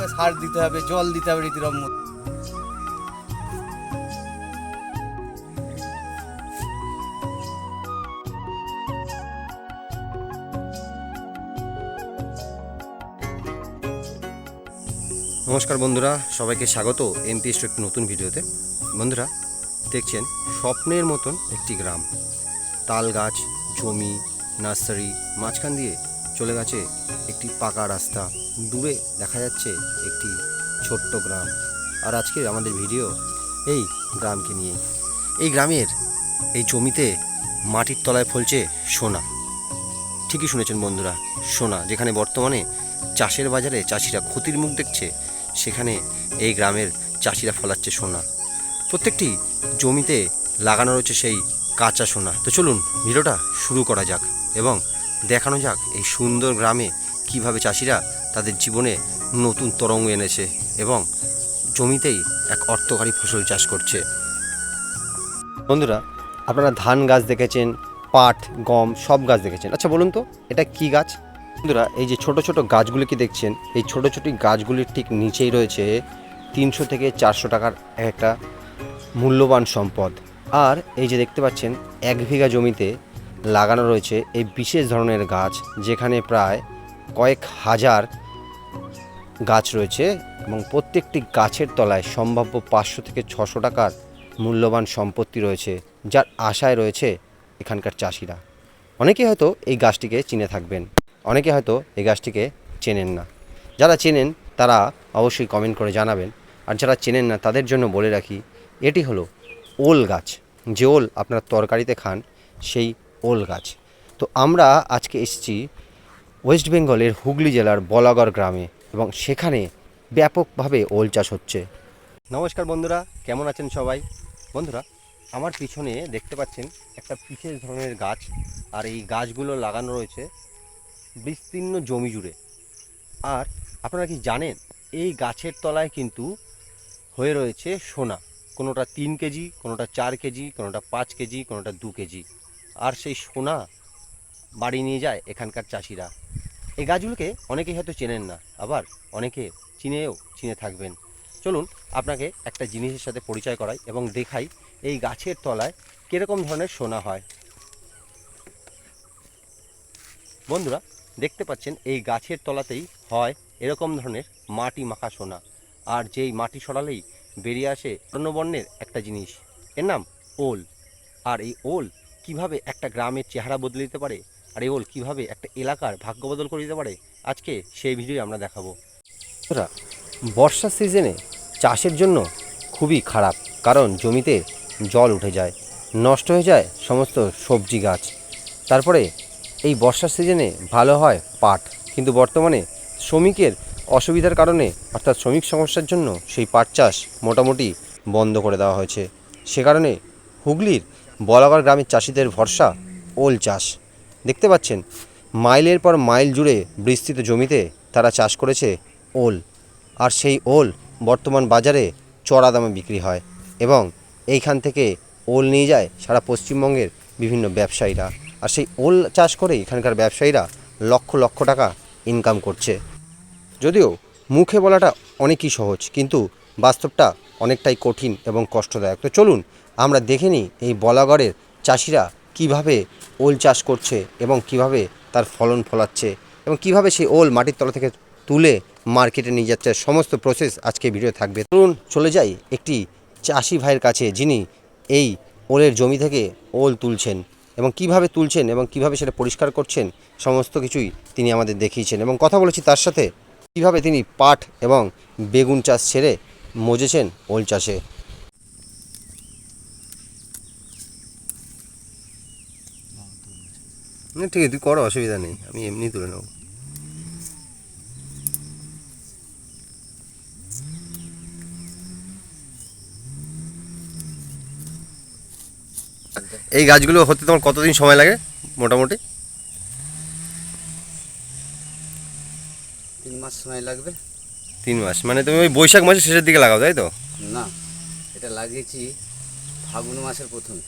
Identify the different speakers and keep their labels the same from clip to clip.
Speaker 1: তাকে সার দিতে হবে, জল দিতে হবে রীতিরম
Speaker 2: নমস্কার বন্ধুরা, সবাইকে স্বাগত এমপি স্ট্রিট নতুন ভিডিওতে। বন্ধুরা, দেখছেন স্বপ্নের মতন একটি গ্রাম। তাল গাছ, জমি, নার্সারি, মাঝখান দিয়ে চলে গেছে একটি পাকা রাস্তা। দূরে দেখা যাচ্ছে একটি ছোট্ট গ্রাম। আর আজকে আমাদের ভিডিও এই গ্রামকে নিয়ে এই গ্রামের এই জমিতে মাটির তলায় ফলছে সোনা। ঠিকই শুনেছেন বন্ধুরা, সোনা, যেখানে বর্তমানে চাষের বাজারে চাষিরা ক্ষতির মুখ দেখছে, সেখানে এই গ্রামের চাষিরা ফলাচ্ছে সোনা। প্রত্যেকটি জমিতে লাগানো রয়েছে সেই কাঁচা সোনা। তো চলুন, ভিডিওটা শুরু করা যাক এবং দেখানো যাক এই সুন্দর গ্রামে কীভাবে চাষিরা তাদের জীবনে নতুন তরঙ্গ এনেছে এবং জমিতেই এক অর্থকারী ফসল চাষ করছে। বন্ধুরা, আপনারা ধান গাছ দেখেছেন, পাট, গম সব গাছ দেখেছেন। আচ্ছা বলুন তো, এটা কি গাছ? বন্ধুরা, এই যে ছোট ছোট গাছগুলি কি দেখছেন? এই ছোট ছোট গাছগুলির ঠিক নিচেই রয়েছে তিনশো থেকে চারশো টাকার একটা মূল্যবান সম্পদ। আর এই যে দেখতে পাচ্ছেন, এক বিঘা জমিতে লাগানো রয়েছে এই বিশেষ ধরনের গাছ, যেখানে প্রায় কয়েক হাজার গাছ রয়েছে এবং প্রত্যেকটি গাছের তলায় সম্ভাব্য পাঁচশো থেকে ছশো টাকার মূল্যবান সম্পত্তি রয়েছে, যার আশায় রয়েছে এখানকার চাষিরা। অনেকে হয়তো এই গাছটিকে চিনে থাকবেন, অনেকে হয়তো এই গাছটিকে চেনেন না। যারা চেনেন, তারা অবশ্যই কমেন্ট করে জানাবেন। আর যারা চেনেন না, তাদের জন্য বলে রাখি, এটি হলো ওল গাছ। যে ওল আপনারা তরকারিতে খান, সেই ওল গাছ। তো আমরা আজকে এসেছি ওয়েস্ট বেঙ্গলের হুগলি জেলার বলাগড় গ্রামে এবং সেখানে ব্যাপকভাবে ওল চাষ হচ্ছে। নমস্কার বন্ধুরা, কেমন আছেন সবাই? বন্ধুরা, আমার পিছনে দেখতে পাচ্ছেন একটা বিশেষ ধরনের গাছ আর এই গাছগুলো লাগানো রয়েছে বিস্তীর্ণ জমি জুড়ে। আর আপনারা কি জানেন, এই গাছের তলায় কিন্তু হয়ে রয়েছে সোনা। কোনোটা তিন কেজি, কোনোটা চার কেজি, কোনোটা পাঁচ কেজি, কোনোটা দু কেজি। আর সেই সোনা বাড়ি নিয়ে যায় এখানকার চাষিরা। এই গাছগুলোকে অনেকেই হয়তো চেনেন না, আবার অনেকে চিনেও, চিনে থাকবেন। চলুন আপনাকে একটা জিনিসের সাথে পরিচয় করাই এবং দেখাই এই গাছের তলায় কীরকম ধরনের সোনা হয়। বন্ধুরা, দেখতে পাচ্ছেন এই গাছের তলাতেই হয় এরকম ধরনের মাটি মাখা সোনা। আর যেই মাটি সরালেই বেরিয়ে আসে অন্যবর্ণের একটা জিনিস। এর নাম ওল। আর এই ওল কীভাবে একটা গ্রামের চেহারা বদলে দিতে পারে? আর এই ওল কীভাবে একটা এলাকার ভাগ্য বদল করে দিতে পারে? আজকে সেই ভিডিও আমরা দেখাবো। বর্ষা সিজনে চাষের জন্য খুবই খারাপ, কারণ জমিতে জল উঠে যায়, নষ্ট হয়ে যায় সমস্ত সবজি গাছ। তারপরে এই বর্ষার সিজনে ভালো হয় পাট, কিন্তু বর্তমানে শ্রমিকের অসুবিধার কারণে, অর্থাৎ শ্রমিক সমস্যার জন্য সেই পাট চাষ মোটামুটি বন্ধ করে দেওয়া হয়েছে। সে কারণে হুগলির বলাগড় গ্রামের চাষিদের ভরসা, ওল চাষ। দেখতে পাচ্ছেন, মাইলের পর মাইল জুড়ে বিস্তৃত জমিতে তারা চাষ করেছে ওল। আর সেই ওল বর্তমান বাজারে চড়া দামে বিক্রি হয় এবং এইখান থেকে ওল নিয়ে যায় সারা পশ্চিমবঙ্গের বিভিন্ন ব্যবসায়ীরা। আর সেই ওল চাষ করে এখানকার ব্যবসায়ীরা লক্ষ লক্ষ টাকা ইনকাম করছে। যদিও মুখে বলাটা অনেকই সহজ, কিন্তু বাস্তবটা অনেকটাই কঠিন এবং কষ্টদায়ক। তো চলুন আমরা দেখে নিই এই বলাগড়ের চাষিরা কীভাবে ওল চাষ করছে এবং কীভাবে তার ফলন ফলাচ্ছে এবং কীভাবে সেই ওল মাটির তলা থেকে তুলে মার্কেটে নিয়ে যাচ্ছে, সমস্ত প্রসেস আজকে ভিডিও থাকবে। চলুন চলে যাই একটি চাষি ভাইয়ের কাছে যিনি এই ওলের জমি থেকে ওল তুলছেন এবং কীভাবে তুলছেন এবং কীভাবে সেটা পরিষ্কার করছেন, সমস্ত কিছুই তিনি আমাদের দেখিয়েছেন এবং কথা বলেছি তার সাথে কীভাবে তিনি পাট এবং বেগুন চাষ ছেড়ে মজেছেন ওল চাষে। না ঠিক আছে তুই করো অসুবিধা নেই আমি এমনি তুলে নেব। এই গাছগুলো হতে তোমার কতদিন সময় লাগে মোটামুটি?
Speaker 1: তিন মাস সময় লাগবে।
Speaker 2: তিন মাস মানে তুমি ওই বৈশাখ মাসের শেষের দিকে লাগাও তাই তো?
Speaker 1: না এটা লাগিয়েছি ফাগুন মাসের প্রথমে।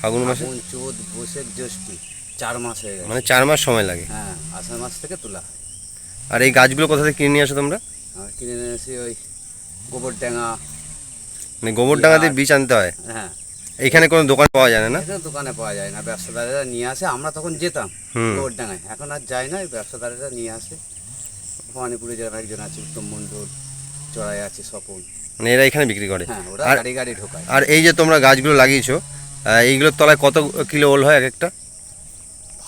Speaker 2: ফাগুন মাসে
Speaker 1: চোদ্দ বৈশাখ জ্যৈষ্ঠী। চার মাস হয়ে গেছে।
Speaker 2: মানে চার মাস সময় লাগে?
Speaker 1: হ্যাঁ আষাঢ় মাস থেকে তোলা। হয়
Speaker 2: আর এই গাছগুলো কোথা থেকে কিনে নিয়ে আসো তোমরা?
Speaker 1: কিনে এনেছি ওই গোবর ড্যাঙা
Speaker 2: মানে গোবর ডাঙাতে
Speaker 1: আর-
Speaker 2: বীজ আনতে হয়?
Speaker 1: হ্যাঁ।
Speaker 2: এইখানে কোনো দোকান পাওয়া যায় না
Speaker 1: দোকানে পাওয়া যায় না ব্যবসাদারেরা নিয়ে আসে। আমরা তখন যেতাম গোবর ডাঙায় এখন আর যাই না ব্যবসাদারেরা নিয়ে আসে। ভবানীপুরে যারা একজন আছে উত্তম মণ্ডল চড়াই আছে স্বপন।
Speaker 2: মানে এরা এখানে বিক্রি করে।
Speaker 1: হ্যাঁ ওরা
Speaker 2: আর-
Speaker 1: গাড়ি গাড়ি ঢোকায়।
Speaker 2: আর এই যে তোমরা গাছগুলো লাগিয়েছো এইগুলোর তলায় কত কিলো ওল হয় এক একটা?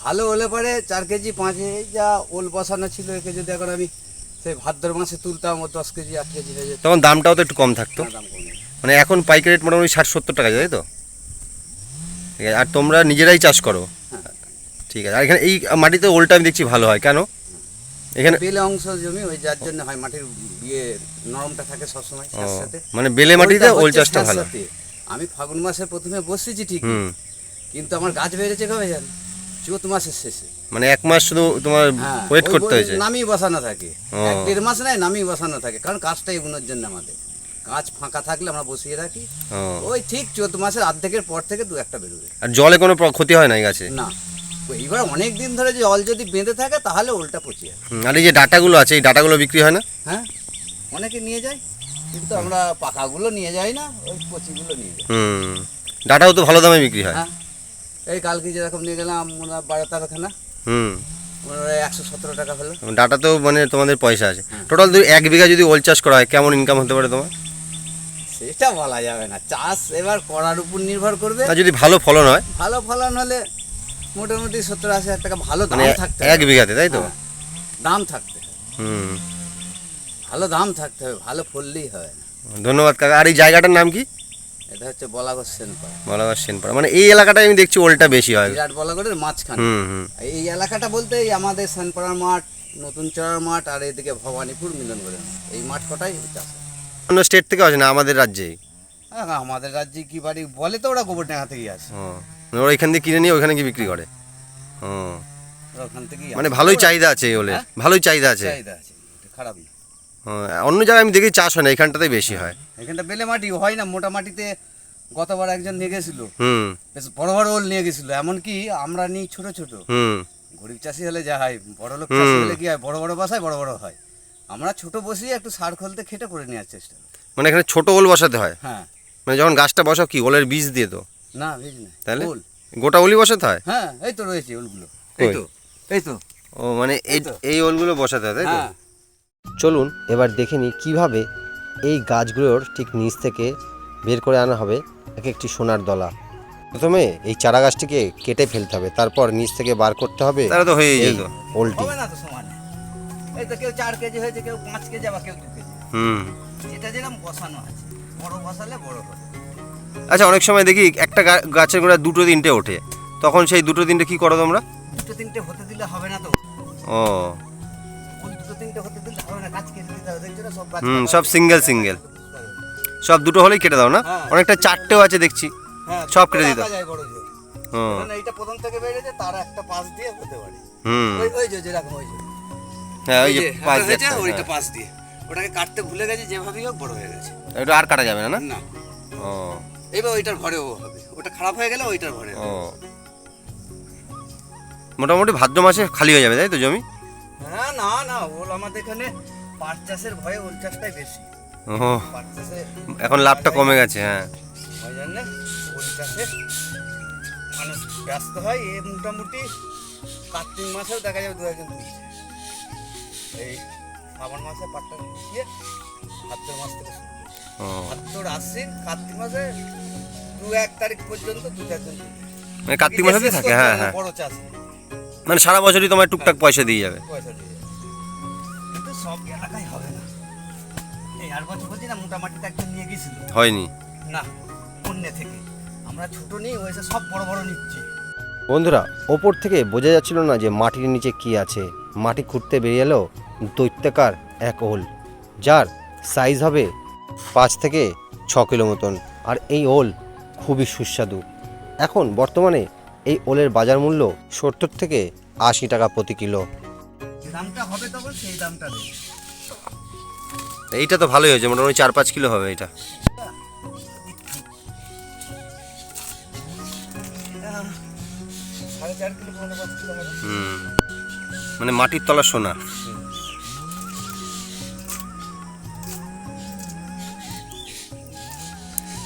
Speaker 1: ভালো হলে পরে চার কেজি পাঁচ কেজি যা ওল বসানো ছিল একে যদি এখন আমি সেই ভাদ্র মাসে তুলতাম ও দশ কেজি আট কেজি হয়ে যেত।
Speaker 2: তখন দামটাও তো একটু কম থাকতো।
Speaker 1: দাম কমে
Speaker 2: মানে এখন পাইকারি রেট মোটামুটি ষাট সত্তর টাকা যায় তাই তো? ঠিক আছে আর তোমরা নিজেরাই চাষ করো।
Speaker 1: হ্যাঁ।
Speaker 2: ঠিক আছে আর এখানে এই মাটিতে ওলটা আমি দেখছি ভালো হয় কেন? এখানে
Speaker 1: বেলে অংশ জমি ওই যার জন্য হয় মাটির ইয়ে নরমটা থাকে সবসময়
Speaker 2: ও,
Speaker 1: স্যাঁতস্যাঁতে।
Speaker 2: মানে বেলে মাটিতে ওল চাষটা ভালো।
Speaker 1: আমি ফাগুন মাসে প্রথমে বসেছি ঠিক
Speaker 2: হুম।
Speaker 1: কিন্তু আমার গাছ বেড়েছে কবে জান? চৈত মাসের শেষে।
Speaker 2: মানে এক মাস শুধু তোমার
Speaker 1: হ্যাঁ
Speaker 2: ওয়েট করতে হয়েছে?
Speaker 1: বসানো থাকে। এক দেড় মাস নাই বসানো থাকে। কারণ এগুনোর জন্য আমাদের। গাছ ফাঁকা থাকলে আমরা বসিয়ে রাখি। ওই ঠিক চৈত মাসের অর্ধেকের পর থেকে দু একটা বেরোবে।
Speaker 2: আর জলে কোনো ক্ষতি হয় না গাছে?
Speaker 1: না। এইবার অনেক দিন ধরে জল যদি বেঁধে থাকে তাহলে উল্টা যাবে।
Speaker 2: আর এই যে ডাটাগুলো আছে এই ডাটাগুলো বিক্রি হয় না?
Speaker 1: হ্যাঁ অনেকে নিয়ে যায়। কিন্তু আমরা পাকাগুলো নিয়ে যাই না ওই কচিগুলো নিয়ে যাই।
Speaker 2: হুম ডাটাও তো ভালো দামে বিক্রি হয়।
Speaker 1: হ্যাঁ। এই কালকে যেরকম নিয়ে গেলাম মনে হয় বারো তেরোখানা
Speaker 2: হুম।
Speaker 1: একশো সতেরো টাকা হলো।
Speaker 2: ডাটাতেও মানে তোমাদের পয়সা আছে। টোটাল এক বিঘা যদি ওল চাষ করা হয় কেমন ইনকাম হতে পারে তোমার?
Speaker 1: সেটা বলা যাবে না। চাষ এবার করার উপর নির্ভর করবে।
Speaker 2: যদি ভালো ফলন হয়?
Speaker 1: ভালো ফলন হলে মোটামুটি সত্তর আশি হাজার টাকা ভালো দাম
Speaker 2: মানে
Speaker 1: থাকতে
Speaker 2: এক বিঘাতে তাই তো?
Speaker 1: হ্যাঁ, দাম থাকতে
Speaker 2: হুম।
Speaker 1: ভালো দাম থাকতে হবে ভালো ফললেই হয়
Speaker 2: ধন্যবাদ কাকা। আর এই জায়গাটার নাম কি?
Speaker 1: এটা হচ্ছে বলাগর সেনপাড়া।
Speaker 2: বলাবার সেনপাড়া। মানে এই এলাকাটায় আমি দেখছি ওলটা বেশি হয়।
Speaker 1: বিরাট বলাগড়ের মাঝখানে। এই এলাকাটা বলতে এই আমাদের সেনপাড়ার মাঠ নতুন চড়ার মাঠ আর এদিকে ভবানীপুর মিলনগড়ের মাঠ এই মাঠ কটাই চাষ
Speaker 2: অন্য স্টেট থেকে আছে না? আমাদের রাজ্যেই?
Speaker 1: হ্যাঁ আমাদের রাজ্যে কি বাড়ি বলে তো ওরা গোবর গোবরডাঙ্গা থেকেই আসে।
Speaker 2: মানে ওরা এখান থেকে কিনে নিয়ে ওখানে কি বিক্রি করে?
Speaker 1: ওখান থেকেই
Speaker 2: মানে ভালোই চাহিদা আছে ওলের।
Speaker 1: হ্যাঁ?
Speaker 2: ভালোই চাহিদা আছে।
Speaker 1: চাহিদা আছে। খারাপ না
Speaker 2: অন্য জায়গায় আমি দেখি চাষ হয় না এখানটাতেই বেশি হয়
Speaker 1: এখানটা বেলে মাটি হয় না মোটা মাটিতে গতবার একজন নিয়ে গেছিল।
Speaker 2: হুম।
Speaker 1: বেশ বড় বড় ওল নিয়ে গেছিল এমনকি আমরা নিই ছোট ছোট।
Speaker 2: হুম।
Speaker 1: গরিব চাষি হলে যা হয় বড় লোক চাষি হলে কি হয় বড় বড় বাসায় বড় বড় হয়। আমরা ছোট বসিয়ে একটু সার খোলতে খেটে করে নেওয়ার চেষ্টা
Speaker 2: মানে এখানে ছোট ওল বসাতে হয়?
Speaker 1: হ্যাঁ।
Speaker 2: মানে যখন গাছটা বসাও কি ওলের বীজ দিয়ে তো?
Speaker 1: না বুঝ না
Speaker 2: তাহলে?
Speaker 1: ওল।
Speaker 2: গোটা ওলই বসাতে হয়?
Speaker 1: হ্যাঁ এই তো রয়েছে ওলগুলো? এই তো এই তো।
Speaker 2: ও মানে এই
Speaker 1: এই তো।
Speaker 2: এই ওলগুলো বসাতে হয় তাই তো?
Speaker 1: হ্যাঁ।
Speaker 2: চলুন এবার দেখে নিই কীভাবে এই গাছগুলোর ঠিক নিচ থেকে বের করে আনা হবে এক একটি সোনার দলা। প্রথমে এই চারা গাছটিকে কেটে ফেলতে হবে তারপর নিচ থেকে বার করতে হবে
Speaker 3: তাহলে তো
Speaker 2: এই
Speaker 3: যেত।
Speaker 2: ওলটি।
Speaker 1: হবে না তো সমান। এই তো কেউ চার কেজি হয়েছে কেউ পাঁচ কেজি আবার কেউ দু কেজি।
Speaker 2: হুম।
Speaker 1: এটা যেরকম বসানো আছে বড় বসালে বড় হবে।
Speaker 2: আচ্ছা অনেক সময় দেখি একটা গাছের গোড়া দুটো তিনটে ওঠে। তখন সেই দুটো তিনটে কি করো তোমরা?
Speaker 1: দুটো তিনটে হতে দিলে হবে না তো।
Speaker 2: ও। হুম, সব
Speaker 1: সিঙ্গেল
Speaker 2: single। সব দুটো হলেই কেটে দাও না?
Speaker 1: হ্যাঁ।
Speaker 2: অনেকটা চারটেও আছে দেখছি।
Speaker 1: হ্যাঁ,
Speaker 2: সব কেটে দিতে
Speaker 1: রাখা যায় বড় জোর।
Speaker 2: ও
Speaker 1: কারণ এইটা প্রথম থেকে বেড়েছে তার একটা পাশ দিয়ে হতে পারে।
Speaker 2: হুম।
Speaker 1: ওই ওই যে যেরকম ওই যে।
Speaker 2: হ্যাঁ ওই
Speaker 1: ওই
Speaker 2: যে
Speaker 1: যে
Speaker 2: পাঁচ
Speaker 1: একটা হয়েছে,
Speaker 2: দিয়ে
Speaker 1: ওইটা পাশ দিয়ে। ওটাকে কাটতে ভুলে গেছে যেভাবেই হোক বড় হয়ে গেছে।
Speaker 2: ওটা আর কাটা যাবে না না?
Speaker 1: না।
Speaker 2: ও।
Speaker 1: এবার ওইটার ঘরেও হবে। ওটা খারাপ হয়ে গেলে ওইটার ঘরে
Speaker 2: ও। মোটামুটি ভাদ্র মাসে খালি হয়ে যাবে তাই তো জমি?
Speaker 1: না না ওল আমাদের এখানে পাট চাষের ভয়ে ওল চাষটাই বেশি।
Speaker 2: ও
Speaker 1: পাট চাষে
Speaker 2: এখন লাভটা কমে গেছে হ্যাঁ।
Speaker 1: ওই জন্যে ওল চাষে মানুষ ব্যস্ত হয় এ মোটামুটি কার্তিক মাসেও দেখা যাবে দু একজন এই শ্রাবণ মাসে পাটটা দিয়ে ভাদ্র মাস থেকে ভাদ্র আশ্বিন কার্তিক মাসে দু এক তারিখ পর্যন্ত দু চারজন
Speaker 2: মানে কার্তিক মাসে থাকে হ্যাঁ হ্যাঁ।
Speaker 1: বড় চাষ।
Speaker 2: মানে সারা বছরই তোমার টুকটাক পয়সা দিয়ে যাবে।
Speaker 1: পয়সা দিয়ে। সব এলাকায় হবে না। এই আর বছর বলছি না মোটামুটিতে একজন নিয়ে গেছিল।
Speaker 2: হয়নি?
Speaker 1: না অন্য থেকে। আমরা ছোট সব বড় বড় নিচ্ছি।
Speaker 2: বন্ধুরা ওপর থেকে বোঝা যাচ্ছিল না যে মাটির নিচে কি আছে। মাটি খুঁড়তে বেরিয়ে এলো দৈত্যাকার এক ওল যার সাইজ হবে পাঁচ থেকে ছ কিলো মতন। আর এই ওল খুবই সুস্বাদু। এখন বর্তমানে এই ওলের বাজার মূল্য সত্তর থেকে আশি টাকা প্রতি কিলো।
Speaker 1: দামটা সেই দামটা দেবে
Speaker 2: এইটা তো ভালোই হয়েছে মোটামুটি চার পাঁচ কিলো হবে এটা। হুম। মানে মাটির তলা সোনা।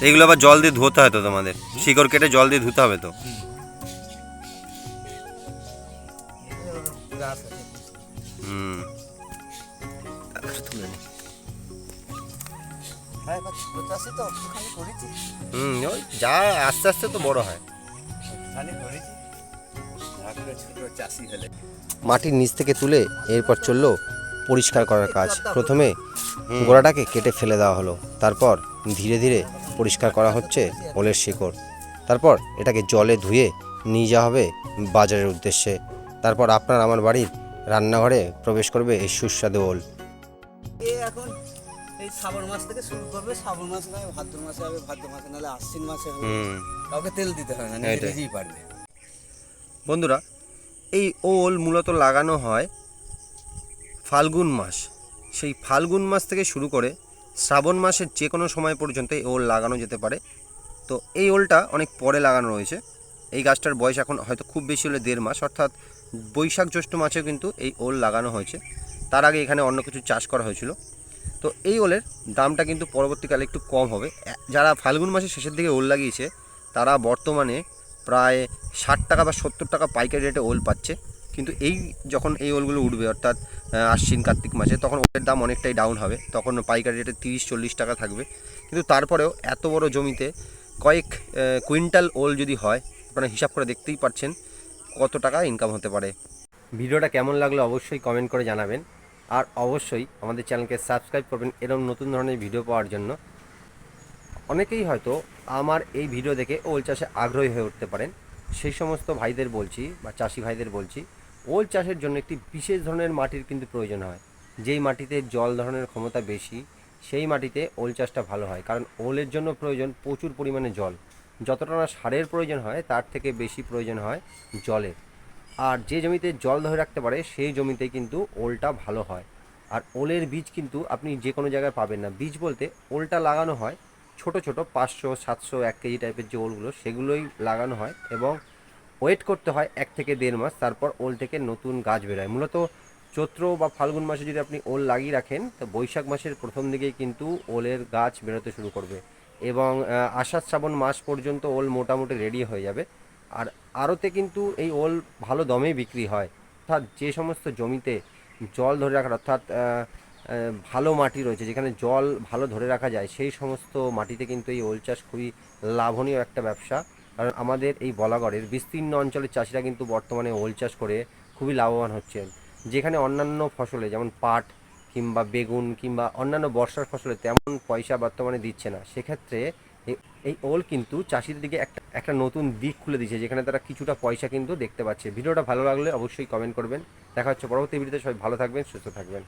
Speaker 2: এইগুলো আবার জল দিয়ে ধুতে হয় তো তোমাদের। শিকড় কেটে জল দিয়ে ধুতে হবে তো?
Speaker 1: তো একটুখানি করেছি।
Speaker 2: হুম ওই যা আস্তে আস্তে তো বড় হয়।
Speaker 1: একটুখানি করেছি
Speaker 2: মাটির নিচ থেকে তুলে এরপর চলল পরিষ্কার করার কাজ। প্রথমে গোড়াটাকে কেটে ফেলে দেওয়া হলো। তারপর ধীরে ধীরে পরিষ্কার করা হচ্ছে ওলের শিকড়। তারপর এটাকে জলে ধুয়ে নিয়ে যাওয়া হবে বাজারের উদ্দেশ্যে। তারপর আপনার আমার বাড়ির রান্নাঘরে প্রবেশ করবে এই সুস্বাদু ওল।
Speaker 1: এখন এই শ্রাবণ মাস থেকে শুরু করবে শ্রাবণ মাসে নয় ভাদ্র মাসে হবে ভাদ্র মাসে নাহলে আশ্বিন মাসে হবে। কাউকে তেল দিতে হয় না নিজেই পারবে।
Speaker 2: বন্ধুরা এই ওল মূলত লাগানো হয় ফাল্গুন মাস। সেই ফাল্গুন মাস থেকে শুরু করে শ্রাবণ মাসের যে কোনো সময় পর্যন্ত এই ওল লাগানো যেতে পারে। তো এই ওলটা অনেক পরে লাগানো রয়েছে। এই গাছটার বয়স এখন হয়তো খুব বেশি হলে দেড় মাস অর্থাৎ বৈশাখ জ্যৈষ্ঠ মাসেও কিন্তু এই ওল লাগানো হয়েছে। তার আগে এখানে অন্য কিছু চাষ করা হয়েছিল। তো এই ওলের দামটা কিন্তু পরবর্তীকালে একটু কম হবে। যারা ফাল্গুন মাসের শেষের দিকে ওল লাগিয়েছে, তারা বর্তমানে প্রায় ষাট টাকা বা সত্তর টাকা পাইকারি রেটে ওল পাচ্ছে। কিন্তু এই যখন এই ওলগুলো উঠবে, অর্থাৎ আশ্বিন কার্তিক মাসে, তখন ওলের দাম অনেকটাই ডাউন হবে। তখন পাইকারি রেটে তিরিশ, চল্লিশ টাকা থাকবে। কিন্তু তারপরেও এত বড় জমিতে কয়েক কুইন্টাল ওল যদি হয়, আপনারা হিসাব করে দেখতেই পাচ্ছেন কত টাকা ইনকাম হতে পারে। ভিডিওটা কেমন লাগল অবশ্যই কমেন্ট করে জানাবেন। আর অবশ্যই আমাদের চ্যানেলকে সাবস্ক্রাইব করবেন এরকম নতুন ধরনের ভিডিও পাওয়ার জন্য। অনেকেই হয়তো আমার এই ভিডিও দেখে ওল চাষে আগ্রহী হয়ে উঠতে পারেন। সেই সমস্ত ভাইদের বলছি বা চাষি ভাইদের বলছি, ওল চাষের জন্য একটি বিশেষ ধরনের মাটির কিন্তু প্রয়োজন হয়। যেই মাটিতে জল ধারণের ক্ষমতা বেশি, সেই মাটিতে ওল চাষটা ভালো হয়। কারণ ওলের জন্য প্রয়োজন প্রচুর পরিমাণে জল। যতটা না সারের প্রয়োজন হয়, তার থেকে বেশি প্রয়োজন হয় জলের। আর যে জমিতে জল ধরে রাখতে পারে, সেই জমিতে কিন্তু ওলটা ভালো হয়। আর ওলের বীজ কিন্তু আপনি যে কোনো জায়গায় পাবেন না। বীজ বলতে ওলটা লাগানো হয় ছোট ছোট, পাঁচশো, সাতশো, এক কেজি টাইপের যে ওলগুলো, সেগুলোই লাগানো হয় এবং ওয়েট করতে হয় এক থেকে দেড় মাস। তারপর ওল থেকে নতুন গাছ বেরোয়। মূলত চৈত্র বা ফাল্গুন মাসে যদি আপনি ওল লাগিয়ে রাখেন, তো বৈশাখ মাসের প্রথম দিকেই কিন্তু ওলের গাছ বেরোতে শুরু করবে। এবং আষাঢ় শ্রাবণ মাস পর্যন্ত ওল মোটামুটি রেডি হয়ে যাবে। আর আরতে কিন্তু এই ওল ভালো দমে বিক্রি হয়। অর্থাৎ যে সমস্ত জমিতে জল ধরে রাখার, অর্থাৎ ভালো মাটি রয়েছে, যেখানে জল ভালো ধরে রাখা যায়, সেই সমস্ত মাটিতে কিন্তু এই ওল চাষ খুবই লাভনীয় একটা ব্যবসা। কারণ আমাদের এই বলাগড়ের বিস্তীর্ণ অঞ্চলের চাষিরা কিন্তু বর্তমানে ওল চাষ করে খুবই লাভবান হচ্ছেন। যেখানে অন্যান্য ফসলে, যেমন পাট কিংবা বেগুন কিংবা অন্যান্য বর্ষার ফসলে তেমন পয়সা বর্তমানে দিচ্ছে না। সেক্ষেত্রে এই ওল কিন্তু চাষিদের দিকে একটা একটা নতুন দিক খুলে দিচ্ছে যেখানে তারা কিছুটা পয়সা কিন্তু দেখতে পাচ্ছে। ভিডিওটা ভালো লাগলে অবশ্যই কমেন্ট করবেন। দেখা হচ্ছে পরবর্তী ভিডিওতে, সবাই ভালো থাকবেন, সুস্থ থাকবেন।